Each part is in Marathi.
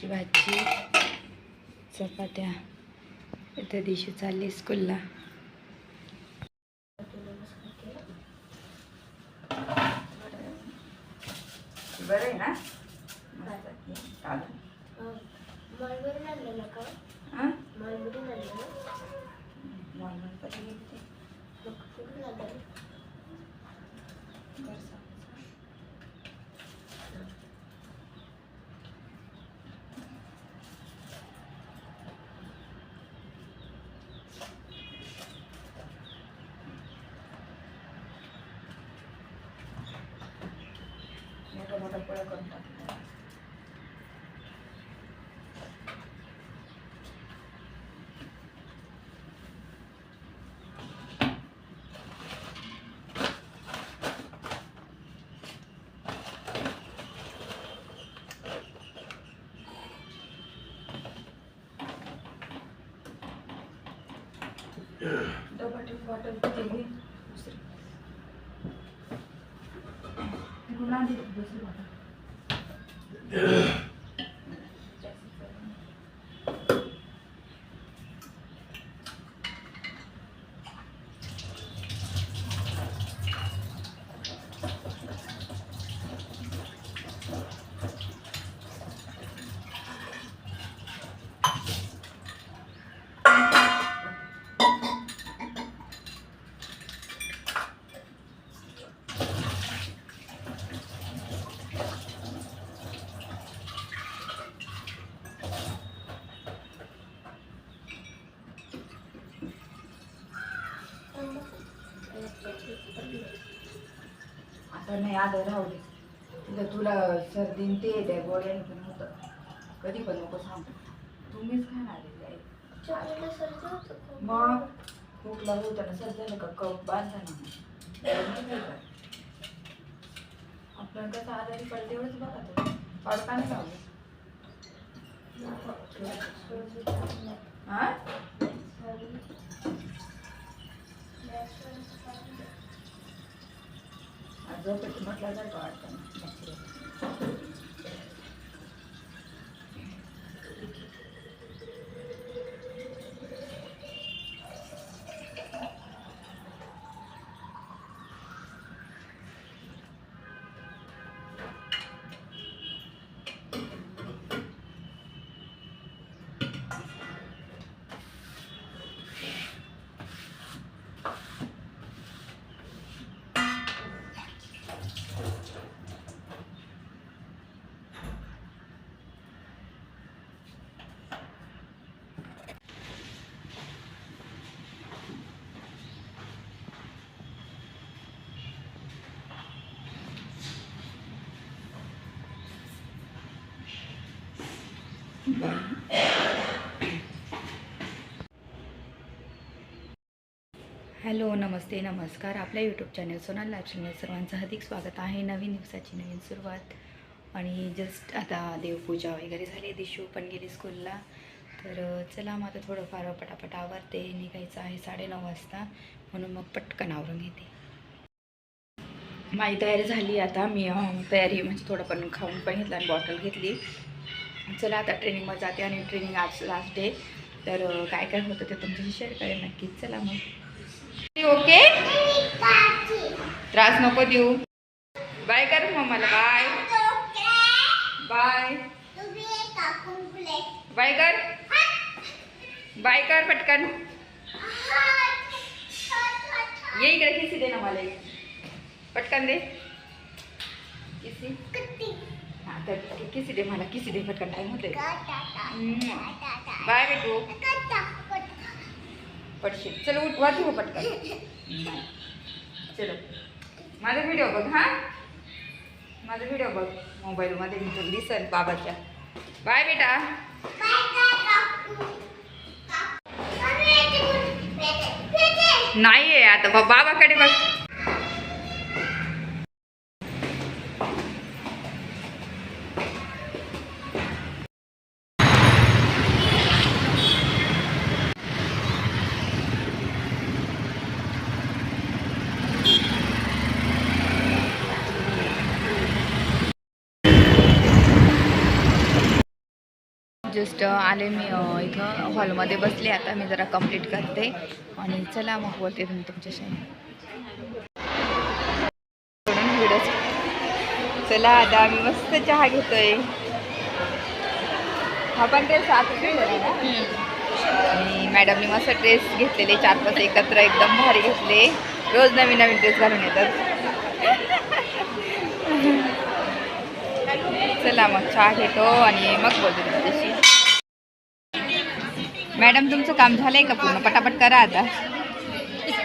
गवारची भाजी चपात्या. इथं दिवशी चालली स्कूलला बरं आहे ना? चालेल मालवरून आणलेलं का हां मालवरून आणलेलं नॉर्मल कधी येते मग कुठून लागलं बरं सांग. मोठा मोठा पोळ्या करून टाकल्या डबा ठेव बॉटल किती घे दुसरी। दे दुसरी बॉटल। आता नाही आलं राहू दे. तुला तुला सर्दीन ते द्या गोळ्याने पण होतं. कधी पण नको सांग. तुम्हीच खाणार आहे ते. सर्दी होतं? मग? खूप लागू होतं ना सर झालं का? कप बांधा ना आपण कसं आजारी पडलं तेवढंच बघा तो पडका नाही लावलं हा? का वाटतं ना हॅलो नमस्ते नमस्कार. आपल्या यूट्यूब चॅनल सोनाल लाईफस्टाईल सर्वांचं हार्दिक स्वागत आहे. नवीन दिवसाची नवीन सुरुवात. आणि जस्ट आता देवपूजा वगैरे झाली दिशू पण गेली स्कूलला तर चला मग आता थोडंफार पटापट आवरते. निघायचं आहे साडेनऊ वाजता. म्हणून मग पटकन आवरून घेते. माझी तयारी झाली आता. मी तयारी म्हणजे थोडं पण खाऊन पण घेतलं आणि बॉटल घेतली. चला आता ट्रेनिंगमध्ये जाते आणि ट्रेनिंग आज लास्ट डे तर काय काय होतं ते तुमच्याशी शेअर करेन नक्कीच. चला मग. ओके? त्रास नको देऊ. बाय कर मम्माला बाय. बाय. बाय कर. बाय कर पटकन. ये इकडे किसी दे ना मला पटकन दे. किसी. हा तर किसी दे मला किसी दे पटकन. टाइम होते बाय बेटू. पटशील. चल उठ वाजू हो पटकन. चलो. माझा व्हिडिओ बघ हा? माझा व्हिडिओ बघ मोबाईलमध्ये मी दिसल बाबाच्या. बाय बेटा. नाही आहे आता बाबाकडे बघ. जस्ट आले मी इथं हॉलमध्ये बसले. आता मी जरा कंप्लीट करते. आणि चला मग बोलते तुम्ही तुमच्याशी. चला आता आम्ही मस्त चहा घेतोय. हा पण ड्रेस आणि मॅडमने मस्त ड्रेस घेतलेले चार पाच एकत्र एकदम भारी घेतले. रोज नवीन नवीन ड्रेस घालून येतात. चला मग चहा घेतो आणि मग बोलतो तुमच्याशी. मॅडम तुमचं काम झालंय का पूर्ण? पटापट करा आता.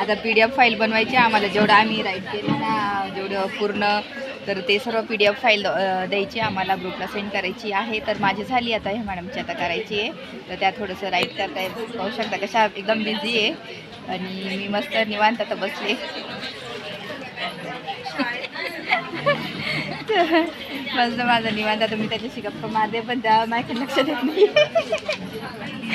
आता पी डी एफ फाईल बनवायची आहे आम्हाला जेवढं आम्ही राईट केलं ना जेवढं पूर्ण तर ते सर्व पी डी एफ फाईल द्यायची आम्हाला ग्रुपला सेंड करायची आहे. तर माझी झाली आता हे मॅडमची आता करायची आहे. तर त्या थोडंसं राईट करता पाहू शकता कशा एकदम बिझी आहे. आणि मी मस्त निवांत आता बसले. मस्त माझं निवांत. आता मी त्याच्याशी गप्पा मारते पण त्या माझ्या लक्ष देत नाही.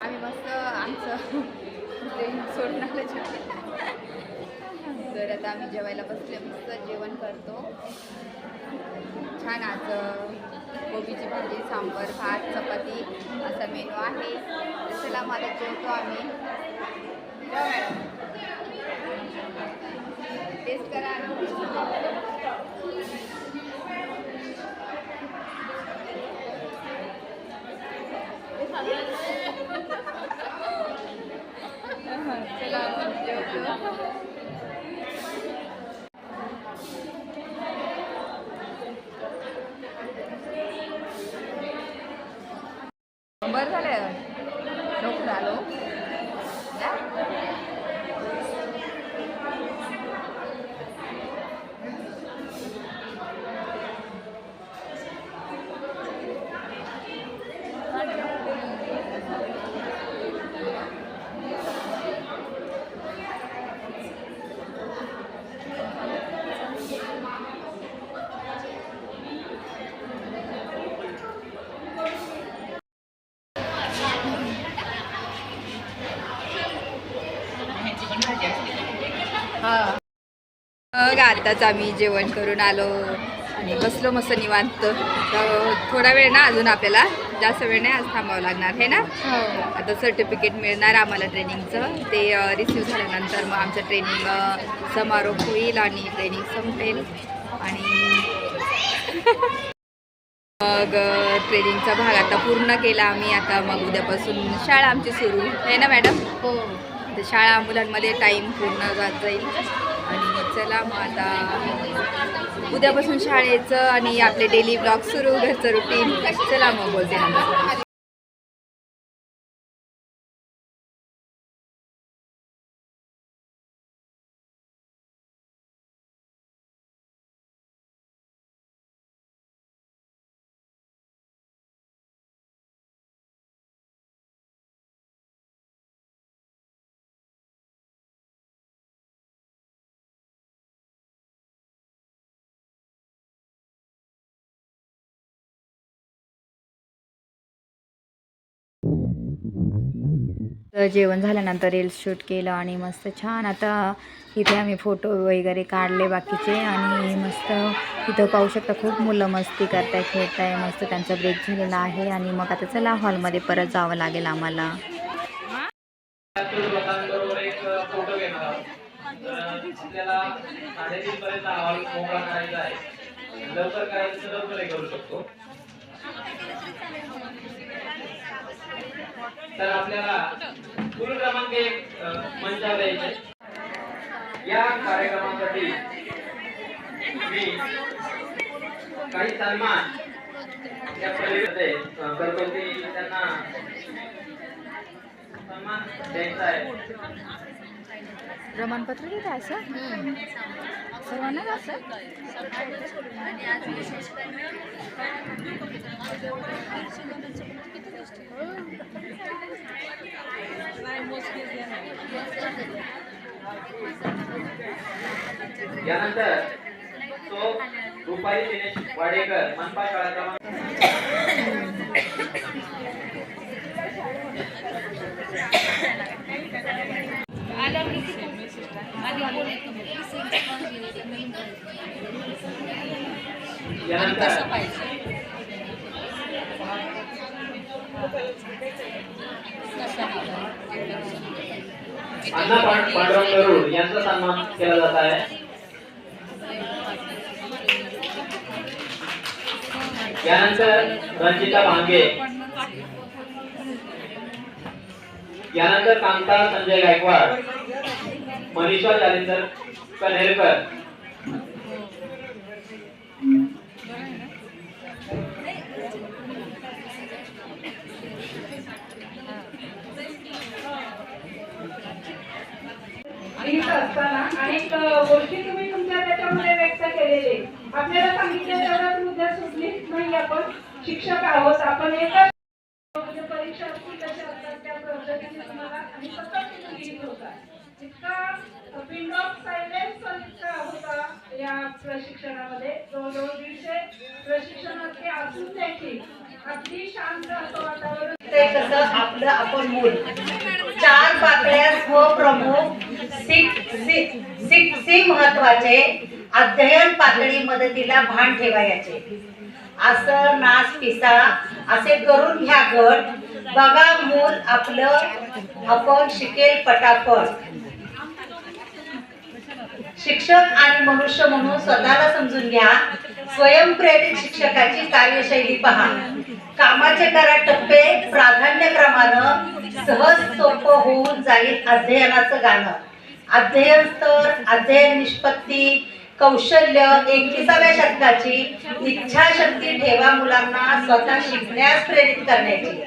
आम्ही मस्त आमचं ट्रेन सोडून तर आता आम्ही जेवायला बसले मस्त जेवण करतो. छान आज कोबीची भाजी सांबर भात चपाती असा मेनू आहे. तर जेवतो आम्ही. टेस्ट करा चला जेवतो बरं झालं. लवकर आताच आम्ही जेवण करून आलो आणि बसलो मस्त निवांत. तर थोडा वेळ ना अजून आपल्याला. जास्त वेळ नाही आज थांबावं लागणार आहे ना? आता सर्टिफिकेट मिळणार आम्हाला ट्रेनिंगचं ते रिसिव्ह झाल्यानंतर मग आमचं ट्रेनिंग समारोप होईल आणि ट्रेनिंग संपेल. आणि मग ट्रेनिंगचा भाग आता पूर्ण केला आम्ही. आता मग उद्यापासून शाळा आमची सुरू. आहे ना मॅडम हो. शाळा मुलांमध्ये टाईम पूर्ण जात जाईल. आणि चला मग आता उद्यापासून शाळेचं आणि आपले डेली ब्लॉग सुरू घरचं रुटीन चला मग बोलते. जेवण झाल्यानंतर रील्स शूट केलं आणि मस्त छान आता इथे आम्ही फोटो वगैरे काढले बाकीचे आणि मस्त इथं पाहू शकता खूप मुलं मस्ती करताय खेळताय मस्त त्यांचा ब्रेक झालेला आहे आणि मग आता चला हॉलमध्ये परत जावं लागेल आम्हाला. आपल्याला साडेतीन पर्यंत करायचा आहे लवकर करायचं लवकर करू शकतो. तर आपल्याला गुरु क्रमांक एक मंचावर यायचे या कार्यक्रमासाठी मी काही सन्मान या पलीकडे करतो की त्यांना सन्मान द्यायचा आहे. प्रमाणपत्र देत असं सर्वांनाच असं यानंतर तो रुपाली दिनेश वाडेकर मनपा शाळा क्रमांक यानंतर अण्णा पांडुरंग गरुड यांचा सन्मान केला जात आहे. यानंतर रंजिता भांगे. यानंतर कांता संजय गायकवाड मनीषा जालिंदर कन्हेरकर. लिहित असताना अनेक गोष्टी तुम्ही तुमच्या त्याच्यामध्ये व्यक्त केलेले. आपल्याला सांगितलं मुद्दा सुटली नाही आपण. शिक्षक आहोत आपण. एकच म्हणजे परीक्षा असतील कशा असतात त्या पद्धतीने तुम्हाला आणि पद्धतीने लिहित होता इतका पिंड ऑफ सायलेन्स इतका होता या प्रशिक्षणामध्ये जवळजवळ दीडशे प्रशिक्षणार्थी असून देखील अगदी शांत असं वातावरण ते कसं आपलं आपण मूल. चार पाकळ्या स्वप्रमुख सिक सिक सिक सी महत्त्वाचे. अध्ययन पातळी मदतीला भान ठेवायचे. असं नास पिसा असे करून घ्या गट बघा मूल आपलं आपण शिकेल पटापट. शिक्षक आणि मनुष्य म्हणून स्वतःला समजून घ्या. स्वयंप्रेरित शिक्षकाची कार्यशैली पहा. कामाचे करा टप्पे प्राधान्यक्रमानं सहज सोपं होऊन जाईल अध्ययनाचं गाणं. अध्ययन स्तर अध्ययन निष्पत्ती कौशल्य एकविसाव्या शतकाची इच्छाशक्ती ठेवा मुलांना स्वतः शिकण्यास प्रेरित करण्याची.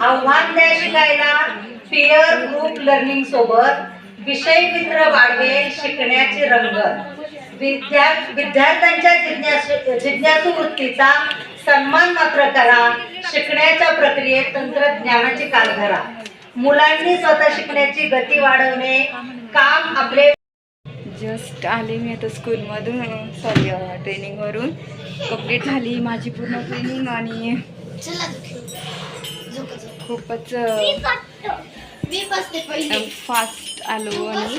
आव्हान द्या शिकायला. पियर ग्रुप लर्निंग सोबत विषय मित्र वाढवेल शिकण्याची रंगत विद्या विद्यार्थ्यांच्या जिज्ञासू जिज्ञासू वृत्तीचा सन्मान मात्र करा. शिकण्याच्या प्रक्रियेत तंत्रज्ञानाची काल धरा. मुलांनी स्वतः शिकण्याची गती वाढवणे काम आपले जस्ट आले मी आता स्कूलमधून सॉरी ट्रेनिंगवरून कंप्लीट झाली माझी पूर्ण ट्रेनिंग आणि खूपच फास्ट आलो आणि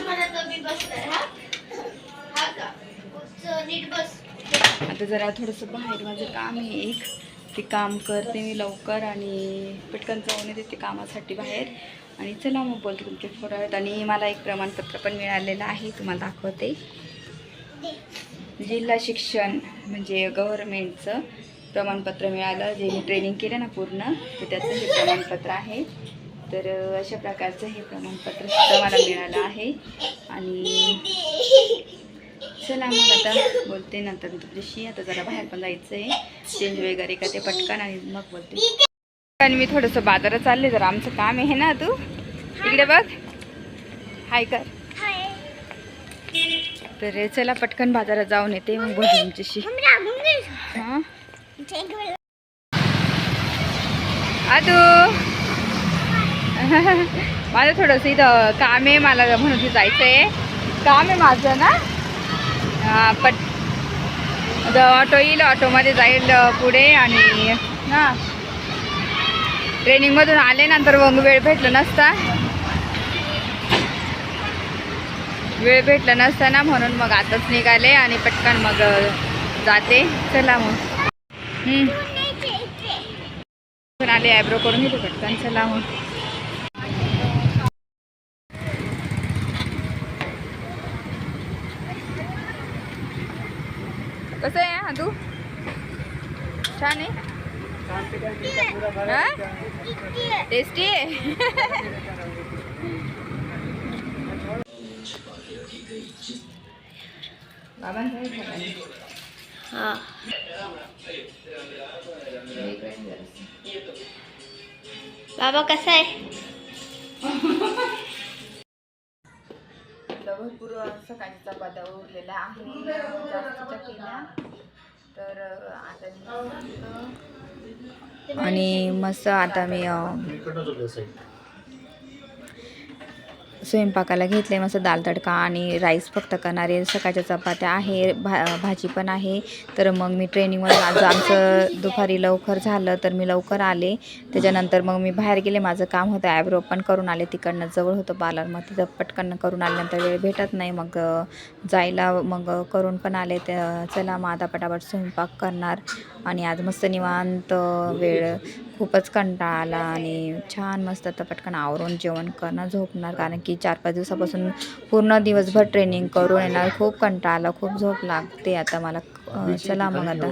हा? हा आता जरा थोडंसं बाहेर माझं काम आहे एक. ते काम करते मी लवकर आणि पटकन जाऊन येते ते कामासाठी बाहेर. आणि चला मग बोलते तुमचे फरट आणि मला एक प्रमाणपत्र पण मिळालेलं आहे तुम्हाला दाखवते. जिल्हा शिक्षण म्हणजे गव्हर्मेंटचं प्रमाणपत्र मिळालं. जे मी ट्रेनिंग केलं ना पूर्ण तर त्याचं हे प्रमाणपत्र आहे. तर अशा प्रकारचं हे प्रमाणपत्र सुद्धा मला मिळालं आहे. आणि चला मग आता बोलते नंतर मी तुझ्याशी आता जरा बाहेर पण जायचं आहे चेंज वगैरे का ते पटकन आणि मग बोलते. आणि मी थोडंसं बाजारात चालले जरा आमचं काम आहे ना तू? इकडे बघ. हाय कर. तर चला पटकन बाजारात जाऊन येते मग बोलते तुमच्याशी. हां? आदू माझं थोडंसं इथं काम आहे मला म्हणून जायचं आहे काम आहे माझं ना? हा, पट ऑटो येईल ऑटोमध्ये जाईल पुढे आणि ना. ट्रेनिंगमधून आले नंतर मग वेळ भेटला नसता. वेळ भेटला नसता ना म्हणून मग आताच निघाले आणि पटकन मग जाते. चला मग. आले आयब्रो करून घेते पटकन चला मग कसं आहे हा तू छान आहे टेस्टी हा. बाबा कसा आहे? भरपूर सकाळच्या चपात्या उरलेला आहे. जास्तीच्या केल्या. तर आता आणि मस्त आता मी स्वयंपाकाला घेतले मस्त दाल तडका आणि राईस फक्त करणारे. सकाळच्या चपात्या आहे भा भाजी पण आहे. तर मग मी ट्रेनिंगवर आज आमचं दुपारी लवकर झालं तर मी लवकर आले. त्याच्यानंतर मग मी बाहेर गेले. माझं काम होतं ॲब्रो पण करून आले. तिकडनं जवळ होतं पार्लर. मग तिथं पटकन करून आल्यानंतर वेळ भेटत नाही. मग जायला मग करून पण आले. तर चला मग आता पटापट स्वयंपाक करणार. आणि आज मस्त निवांत वेळ खूपच कंटाळा आला आणि छान मस्त आता पटकन आवरून जेवण करणं झोपणार. कारण की चार पाच दिवसापासून पूर्ण दिवसभर ट्रेनिंग करून येणार. खूप कंटाळा आला खूप झोप लागते आता मला. चला मग आता.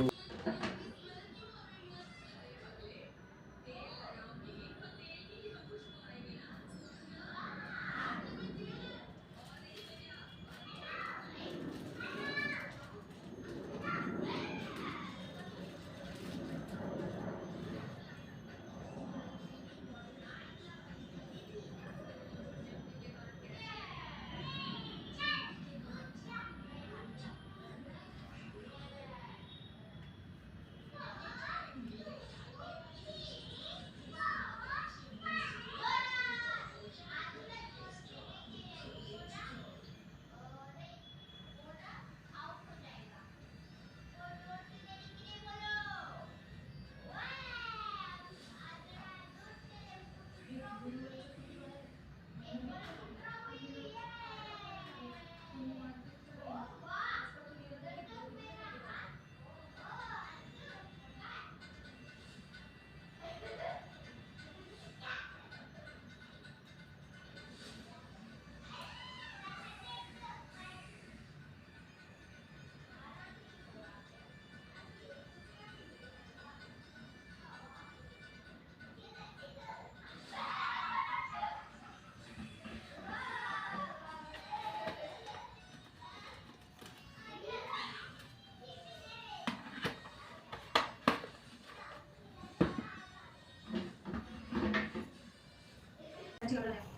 Bye.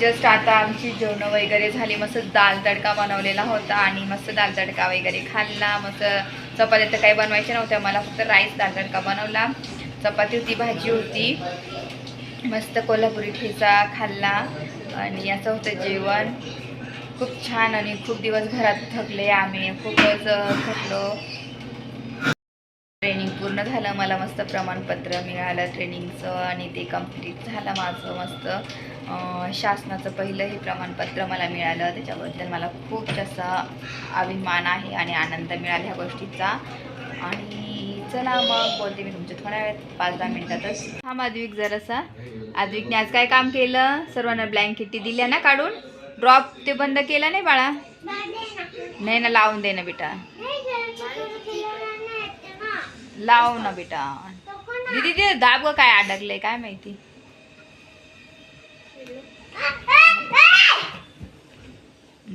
जस्ट आता आमची जेवणं वगैरे झाली मस्त दाल तडका बनवलेला होता आणि मस्त दाल तडका वगैरे खाल्ला मस्त चपात्या तर काही बनवायच्या नव्हत्या मला फक्त राईस दाल तडका बनवला. चपाती होती भाजी होती. मस्त कोल्हापुरी ठेचा खाल्ला आणि असं होतं जेवण. खूप छान आणि खूप दिवस घरात थकले आम्ही खूपच थकलो. ट्रेनिंग पूर्ण झालं मला मस्त प्रमाणपत्र मिळालं ट्रेनिंगचं आणि ते कंप्लीट झालं माझं मस्त. शासनाचं पहिलं हे प्रमाणपत्र मला मिळालं. त्याच्याबद्दल मला खूप जास्त अभिमान आहे आणि आनंद मिळाला ह्या गोष्टीचा. आणि चला मग बोलते मी तुमच्या थोड्या वेळात पाच दहा मिनिटातच. हा माधविक जरासा. आधविकने आज काय काम केलं? सर्वांना ब्लँकेटी दिल्या ना काढून? ड्रॉप ते बंद केला नाही बाळा? नाही ना लावून दे ना बेटा. लाव ना बेटा. दीदी ते दाब काय अडकलंय काय माहिती?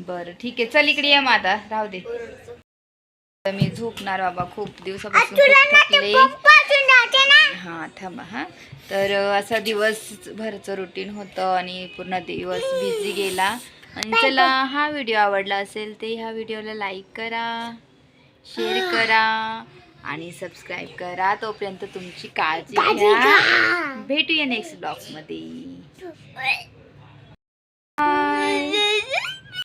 बरं ठीक आहे. चल इकडे ये मग आता राहू दे. मी झोपणार बाबा खूप दिवसापासून. थकले हां थांबा हां. तर असा दिवसभरचं रुटीन होतं आणि पूर्ण दिवस बिझी गेला. आणि चला हा व्हिडिओ आवडला असेल ते ह्या व्हिडिओला लाईक करा शेअर करा आणि सबस्क्राईब करा. तोपर्यंत तुमची काळजी घ्या. भेटूया नेक्स्ट ब्लॉगमध्ये 哎，哎。